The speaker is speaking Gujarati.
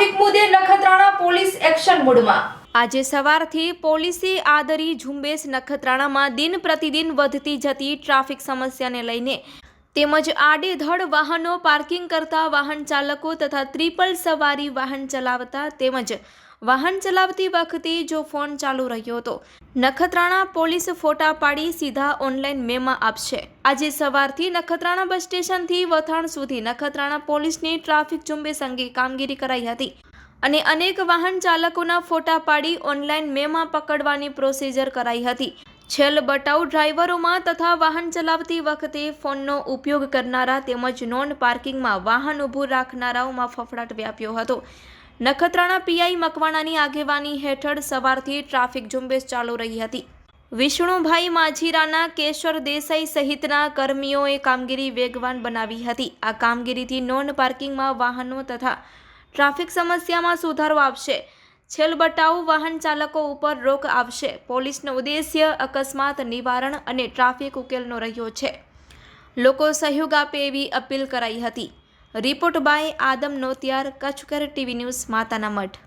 મુદ્દે નખત્રાણા પોલીસ એક્શન મોડમાં. આજે સવારથી પોલીસે આદરી ઝુંબેશ નખત્રાણામાં દિન પ્રતિદિન વધતી જતી ટ્રાફિક સમસ્યાને લઈને તેમજ આડેધડ વાહનો પાર્કિંગ કરતા વાહન ચાલકો તથા ત્રિપલ સવારી વાહન ચલાવતા તેમજ વાહન ચલાવતી વખતે જો ફોન ચાલુ રહ્યો હતો નખત્રાણા પોલીસ ફોટા પાડી સીધા ઓનલાઈન મેમાં આપશે. આજે સવારથી નખત્રાણા બસ સ્ટેશનથી વથાણ સુધી નખત્રાણા પોલીસની ટ્રાફિક ઝુંબેશ અંગે કામગીરી કરાઈ હતી અને અનેક વાહન ચાલકોના ફોટા પાડી ઓનલાઈન મેમાં પકડવાની પ્રોસીજર કરાઈ હતી. છેલ બટાઉ ડ્રાઈવરોમાં તથા વાહન ચલાવતી વખતે ફોનનો ઉપયોગ કરનારા તેમજ નોન પાર્કિંગમાં વાહન ઊભું રાખનારાઓમાં ફફડાટ વ્યાપ્યો હતો. નખત્રાણા પીઆઈ મકવાણાની આગેવાની હેઠળ સવારથી ટ્રાફિક ઝુંબેશ ચાલુ રહી હતી. વિષ્ણુભાઈ માજીરાના કેશર દેસાઈ સહિતના કર્મીઓએ કામગીરી વેગવાન બનાવી હતી. આ કામગીરીથી નોન પાર્કિંગમાં વાહનો તથા ટ્રાફિક સમસ્યામાં સુધારો આવશે. છેલબટાઉ વાહન ચાલકો ઉપર રોક આવશે. પોલીસનો ઉદ્દેશ્ય અકસ્માત, નિવારણ અને ટ્રાફિક ઉકેલનો રહ્યો છે. લોકો સહયોગ આપે એવી અપીલ કરાઈ હતી. રિપોર્ટ બાય આદમ નોતિયાર કચ્છકર ટીવી ન્યૂઝ, માતાના મઠ